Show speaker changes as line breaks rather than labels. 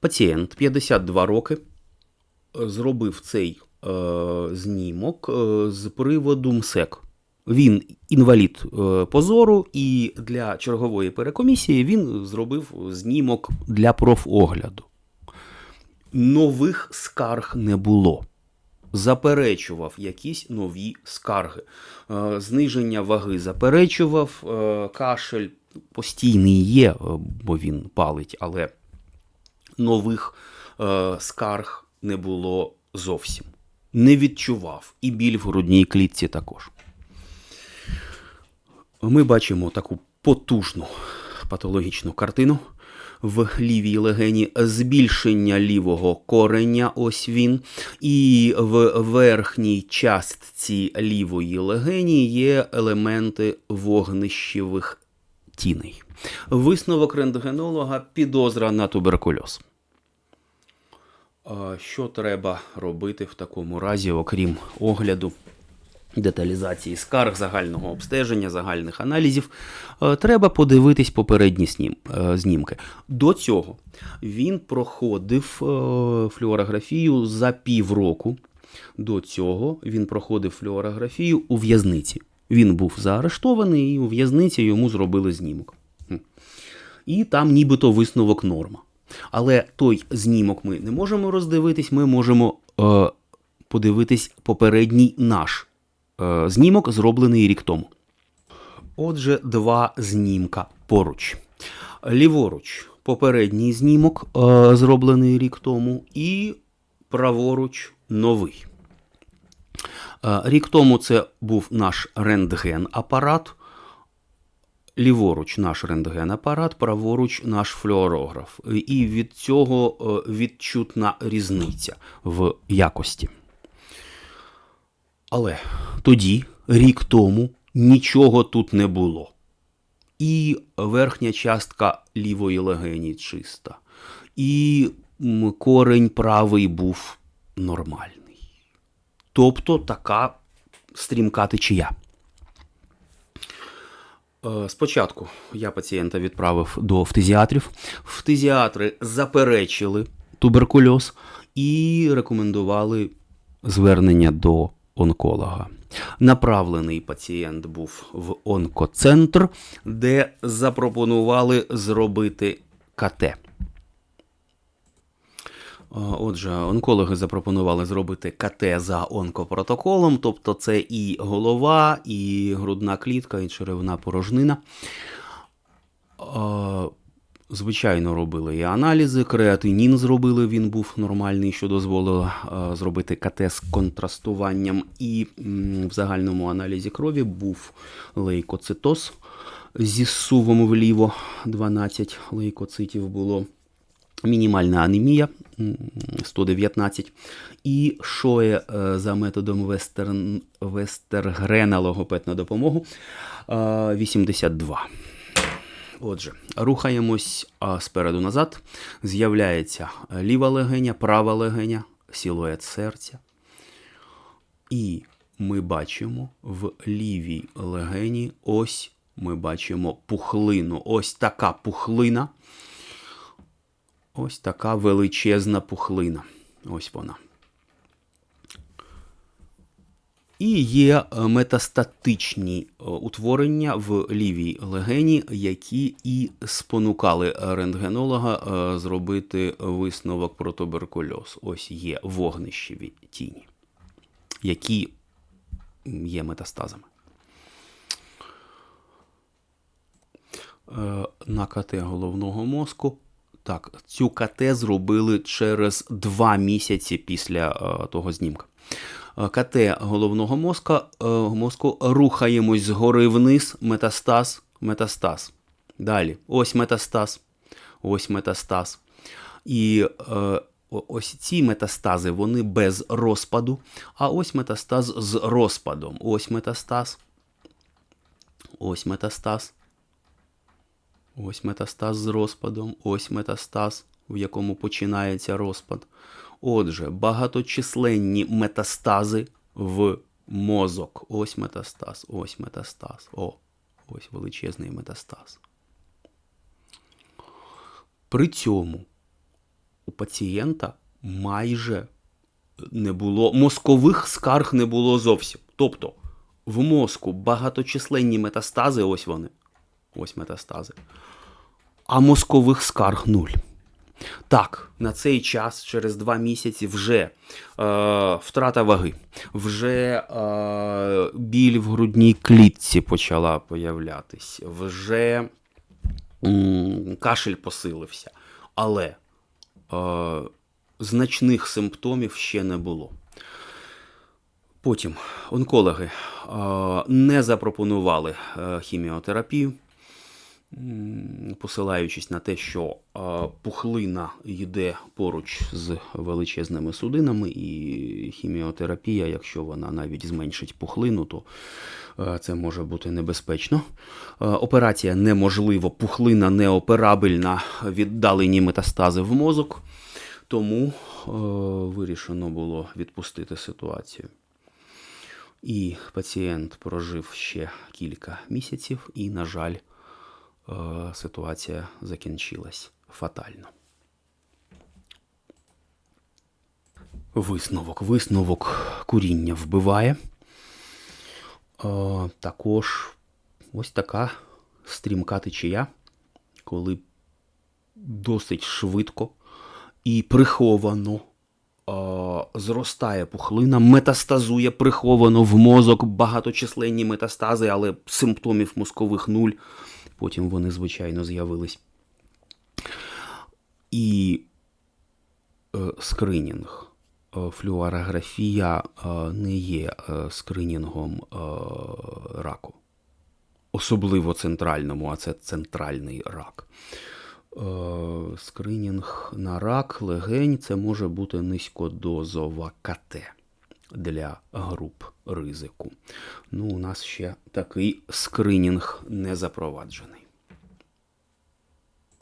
Пацієнт 52 роки зробив цей е, знімок е, з приводу МСЕК. Він інвалід е, позору, і для чергової перекомісії він зробив знімок для профогляду. Нових скарг не було. Заперечував якісь нові скарги. Е, Зниження ваги заперечував, кашель постійний є, бо він палить, але нових е, скарг не було зовсім. Не відчував. І біль в грудній клітці також. Ми бачимо таку потужну патологічну картину. В лівій легені збільшення лівого кореня, ось він, і в верхній частці лівої легені є елементи вогнищевих тіней. Висновок рентгенолога підозра на туберкульоз. Що треба робити в такому разі, окрім огляду, деталізації скарг, загального обстеження, загальних аналізів? Е, Треба подивитись попередні е, знімки. До цього він проходив е, флюорографію за півроку. До цього він проходив флюорографію у в'язниці. Він був заарештований, і у в'язниці йому зробили знімок. І там нібито висновок норма. Але той знімок ми не можемо роздивитись, ми можемо е, подивитись попередній наш е, знімок, зроблений рік тому. Отже, два знімка поруч. Ліворуч попередній знімок, е, зроблений рік тому, і праворуч новий. Е, Рік тому це був наш рентген-апарат. Ліворуч наш рентген-апарат, праворуч наш флюорограф. І від цього е, відчутна різниця в якості. Але тоді, рік тому, нічого тут не було. І верхня частка лівої легені чиста, і корень правий був нормальний. Тобто така стрімка течія. Е, Спочатку я пацієнта відправив до фтизіатрів. Фтизіатри заперечили туберкульоз і рекомендували звернення до онколога. Направлений пацієнт був в онкоцентр, де запропонували зробити КТ. Отже, онкологи запропонували зробити КТ за онкопротоколом, тобто це і голова, і грудна клітка, і черевна порожнина. Звичайно, робили і аналізи, креатинін зробили, він був нормальний, що дозволило зробити КТ з контрастуванням. І в загальному аналізі крові був лейкоцитоз зі сувом вліво, 12 лейкоцитів було мінімальна анемія 119 і шоє е, за методом Вестерн, Вестергрена логопед на допомогу е, 82. Отже, рухаємось спереду назад. З'являється ліва легеня, права легеня, силует серця. І ми бачимо в лівій легені ось ми бачимо пухлину. Ось така пухлина. Ось така величезна пухлина. Ось вона. І є е, метастатичні е, утворення в лівій легені, які і спонукали рентгенолога е, зробити висновок про туберкульоз. Ось є вогнищеві тіні, які є метастазами. На КТ головного мозку. Так, цю КТ зробили через два місяці після е, того знімка. Е, КТ головного мозка, е, мозку рухаємось згори вниз, метастаз, метастаз. Далі, ось метастаз, ось метастаз. І е, ось ці метастази вони без розпаду, а ось метастаз з розпадом. Ось метастаз, ось метастаз. Ось метастаз з розпадом, ось метастаз, в якому починається розпад. Отже, багаточисленні метастази в мозок. Ось метастаз, ось метастаз. О, ось величезний метастаз. При цьому у пацієнта майже не було мозкових скарг не було зовсім. Тобто в мозку багаточисленні метастази, ось вони, ось метастази, а мозкових скарг нуль. Так, на цей час, через два місяці, вже е, втрата ваги, вже е, біль в грудній клітці почала появлятись, вже м, кашель посилився. Але е, значних симптомів ще не було. Потім онкологи е, не запропонували е, хіміотерапію, посилаючись на те, що пухлина йде поруч з величезними судинами, і хіміотерапія, якщо вона навіть зменшить пухлину, то це може бути небезпечно. Операція неможлива, пухлина неоперабельна, віддалені метастази в мозок, тому вирішено було відпустити ситуацію. І пацієнт прожив ще кілька місяців, і, на жаль, ситуація закінчилась фатально. Висновок. Висновок куріння вбиває. Е, також ось така стрімка течія, коли досить швидко і приховано е, зростає пухлина, метастазує приховано в мозок багаточисленні метастази, але симптомів мозкових нуль. Потім вони, звичайно, з'явились. І е, скринінг. Е, Флюорографія е, не є скринінгом раку. Особливо центральному, а це центральний рак. Скринінг на рак легень це може бути низькодозова КТ для груп ризику. Ну, у нас ще такий скринінг не запроваджений.